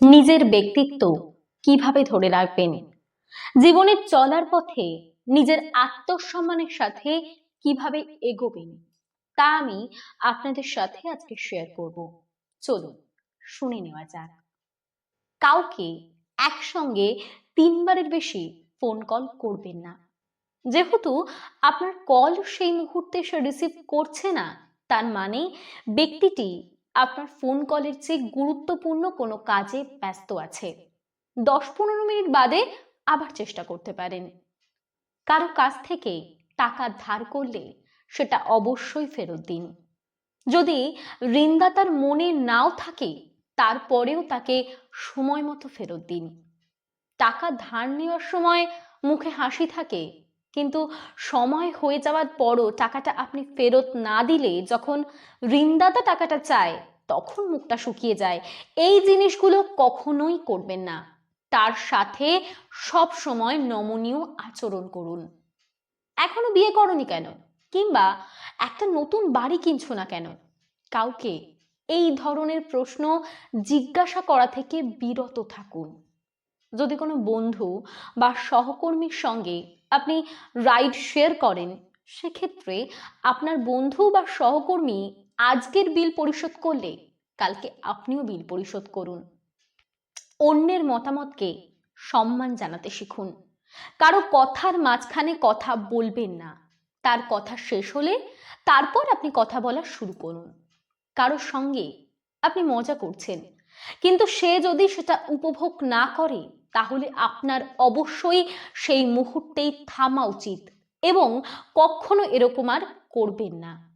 নিজের ব্যক্তিত্ব কীভাবে ধরে রাখবেন? জীবনের চলার পথে নিজের আত্মসম্মানের সাথে কীভাবে এগোবেন? তা আমি আপনাদের সাথে আজকে শেয়ার করব। চলুন, শুনে নেওয়া যাক। কাউকে একসঙ্গে তিনবারের বেশি ফোন কল করবেন না। যেহেতু আপনার কল সেই মুহূর্তে সে রিসিভ করছে না, তার মানে ব্যক্তিটি আপনার ফোন কলের চেয়ে গুরুত্বপূর্ণ কোনো কাজে ব্যস্ত আছে। দশ পনেরো মিনিট বাদে আবার চেষ্টা করতে পারেন। কারও কাছ থেকে টাকা ধার করলে সেটা অবশ্যই ফেরত দিন। যদি ঋণদাতার মনে নাও থাকে, তারপরেও তাকে সময় মতো ফেরত দিন। টাকা ধার নেওয়ার সময় মুখে হাসি থাকে কিন্তু সময় হয়ে যাওয়ার পরও টাকাটা আপনি ফেরত না দিলে যখন ঋণদাতা টাকাটা চায়, তখন মুখটা শুকিয়ে যায়। এই জিনিসগুলো কখনোই করবেন না। তার সাথে সব সময় নমনীয় আচরণ করুন। এখনও বিয়ে করনি কেন? কিংবা একটা নতুন বাড়ি কিনছো না কেন? কাউকে এই ধরনের প্রশ্ন জিজ্ঞাসা করা থেকে বিরত থাকুন। যদি কোনো বন্ধু বা সহকর্মীর সঙ্গে আপনি রাইড শেয়ার করেন, সেক্ষেত্রে আপনার বন্ধু বা সহকর্মী আজকের বিল পরিশোধ করলে কালকে আপনিও বিল পরিশোধ করুন। অন্যের মতামতকে সম্মান জানাতে শিখুন। কারও কথার মাঝখানে কথা বলবেন না। তার কথা শেষ হলে তারপর আপনি কথা বলা শুরু করুন। কারোর সঙ্গে আপনি মজা করছেন, কিন্তু সে যদি সেটা উপভোগ না করে তাহলে আপনার অবশ্যই সেই মুহূর্তেই থামা উচিত এবং কখনো এরকম আর করবেন না।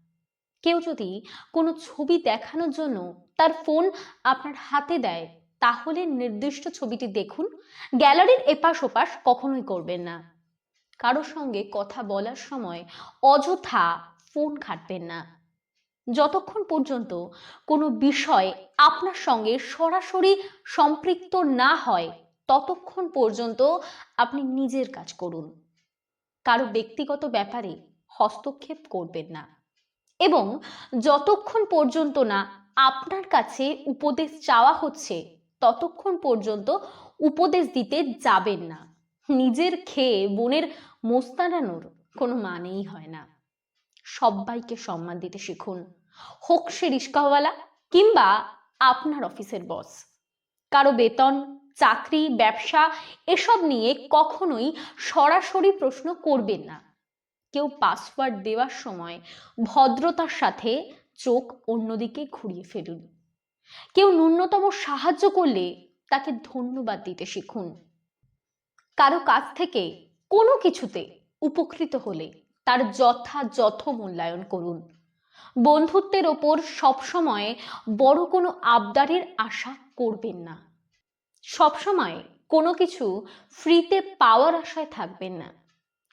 কেউ যদি কোনো ছবি দেখানোর জন্য তার ফোন আপনার হাতে দেয়, তাহলে নির্দিষ্ট ছবিটি দেখুন, গ্যালারির এপাশ ওপাশ কখনোই করবেন না। কারোর সঙ্গে কথা বলার সময় অযথা ফোন ঘাটবেন না। যতক্ষণ পর্যন্ত কোনো বিষয় আপনার সঙ্গে সরাসরি সম্পৃক্ত না হয় ততক্ষণ পর্যন্ত আপনি নিজের কাজ করুন। কারও ব্যক্তিগত ব্যাপারে হস্তক্ষেপ করবেন না। এবং যতক্ষণ পর্যন্ত না আপনার কাছে উপদেশ চাওয়া হচ্ছে, ততক্ষণ পর্যন্ত উপদেশ দিতে যাবেন না। নিজের খেয়ে বোনের মোস্তানানোর কোনো মানেই হয় না। সবাইকে সম্মান দিতে শিখুন। হোক সে রিস্কাওয়ালা কিংবা আপনার অফিসের বস। কারও বেতন চাকরি, ব্যবসা এসব নিয়ে কখনোই সরাসরি প্রশ্ন করবেন না। কেউ পাসওয়ার্ড দেওয়ার সময় ভদ্রতার সাথে চোখ অন্যদিকে ঘুরিয়ে ফেলুন। কেউ ন্যূনতম সাহায্য করলে তাকে ধন্যবাদ দিতে শিখুন। কারও কাছ থেকে কোনো কিছুতে উপকৃত হলে তার যথাযথ মূল্যায়ন করুন। বন্ধুত্বের ওপর সবসময় বড় কোনো আবদারের আশা করবেন না। সবসময় কোনো কিছু ফ্রিতে পাওয়ার আশায় থাকবেন না।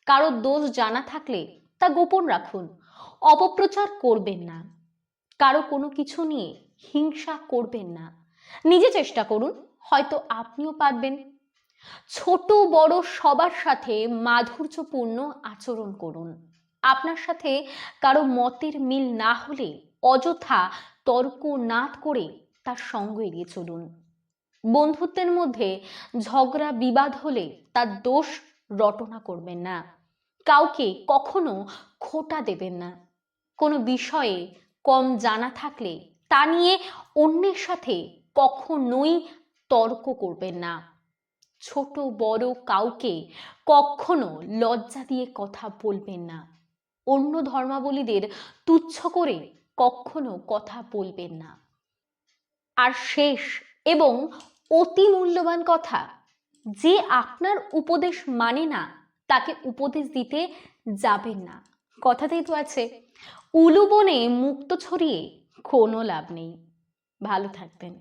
কারও দোষ জানা থাকলে তা গোপন রাখুন, অপপ্রচার করবেন না। কারও কোনো কিছু নিয়ে হিংসা করবেন না। নিজে চেষ্টা করুন, হয়তো আপনিও পারবেন। ছোট বড় সবার সাথে মাধুর্যপূর্ণ আচরণ করুন। আপনার সাথে কারও মতের মিল না হলে অযথা তর্ক না করে তার সঙ্গ এড়িয়ে চলুন। বন্ধুত্বের মধ্যে ঝগড়া, বিবাদ হলে তার দোষ রটনা করবেন না। কাউকে কখনো খোটা দেবেন না। কোনো বিষয়ে কম জানা থাকলে তা নিয়ে অন্যের সাথে কখনোই তর্ক করবেন না। ছোট, বড় কাউকে কখনো লজ্জা দিয়ে কথা বলবেন না। অন্য ধর্মাবলীদের তুচ্ছ করে কখনো কথা বলবেন না। আর শেষ এবং অতি মূল্যবান কথা। যে আপনার উপদেশ মানে না, তাকে উপদেশ দিতে যাবেন না। কথাতেই তো আছে, উলুবনে মুক্ত ছড়িয়ে কোনো লাভ নেই। ভালো থাকবেন।